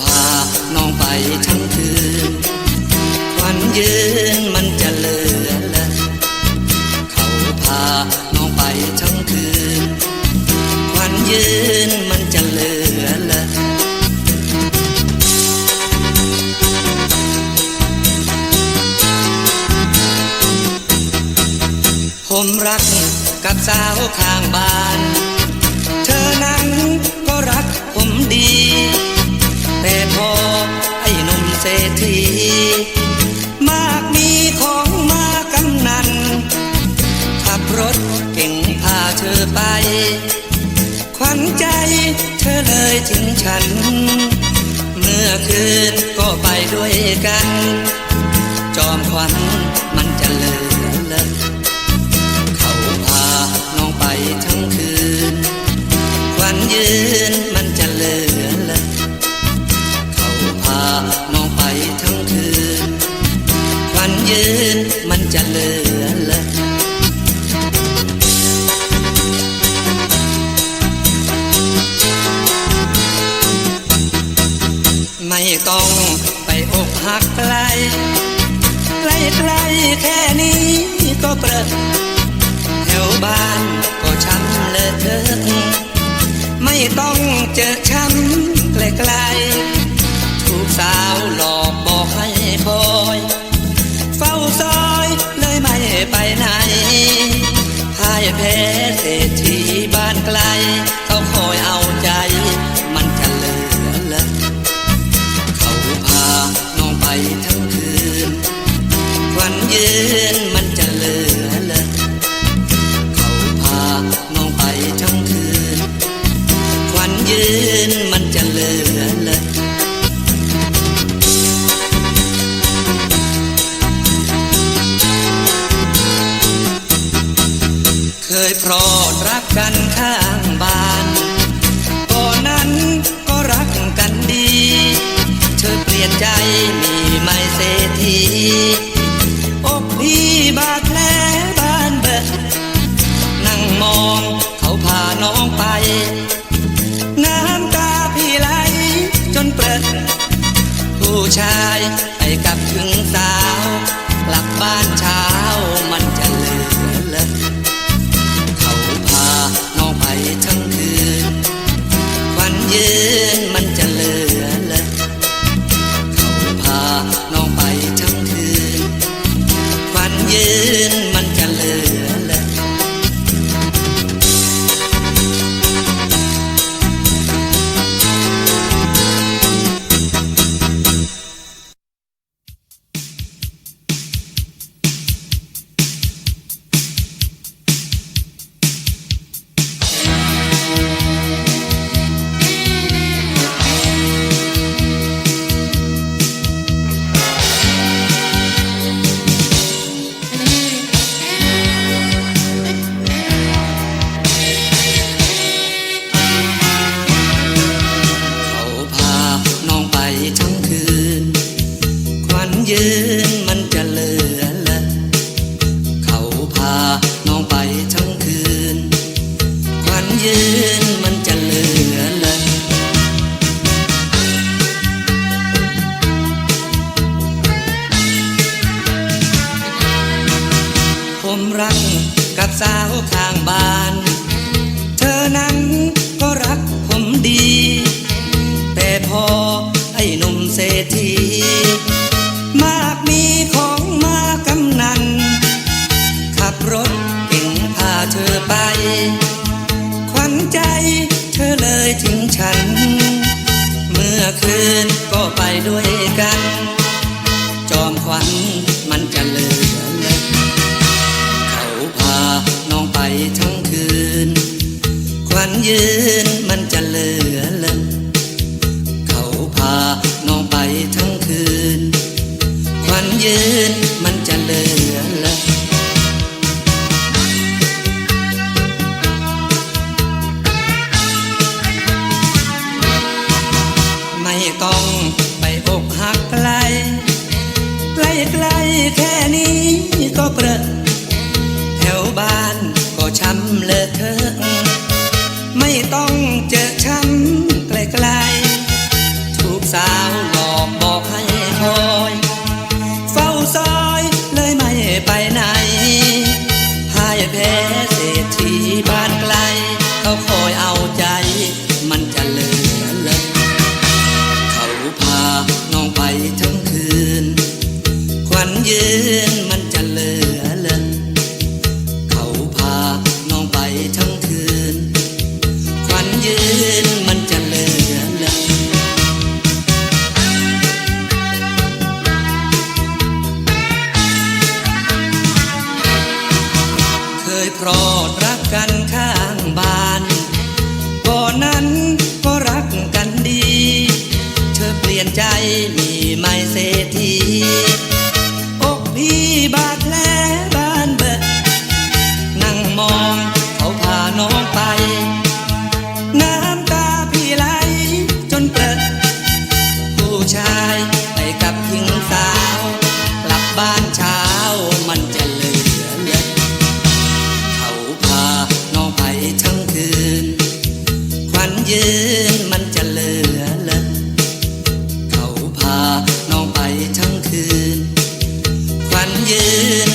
พาน้องไปทั้งคืนควันยืนมันจะเลือละเขาพาน้องไปทั้งคืนควันยืนมันจะเลือละผมรักกับสาวข้างบ้าน รษฐีมากมีของมากำนัน ขับรถเก่งพาเธอไป ขวัญใจเธอเลยถึงฉัน เมื่อคืนก็ไปด้วยกัน จอมขวัญมันจะเล ยืนมันจะเหลือเละไม่ต้องไปอกหักไกลใกล้ๆแค่นี้ก็เปิดแถวบ้านก็ช้ำเลอะเทอะไม่ต้องเจอช้ำไกลๆ อดรักกันข้างบ้านก่อนนั้นก็รักกันดีเธอเปลี่ยนใจมีไม่เศรษฐีอกพี่บาดแผลบ้านเบิดนั่งมองเขาพาน้องไป น้ำตาพี่ไหลจนเปิดผู้ชายไปกับถึงสาวกลับบ้านเช้า เธอไปขวัญใจเธอเลยทิ้งฉัน เมื่อคืนก็ไปด้วยกัน จอมขวัญมันจะเลือเลยเขาพาน้องไปทั้งคืน ควันยืนมันจะเลือเลยเขาพาน้องไปทั้งคืน ควันยืนมันจะเลือ แค่นี้ก็เปรอะแถวบ้านก็ช้ำเลอะเทอะไม่ต้องเจอช้ำไกลๆถูกสาว เคยพรอดรักกันข้างบ้านก่อนั้นก็รักกันดี เธอเปลี่ยนใจมีไม่เศรษฐีอกพี่บาด yeah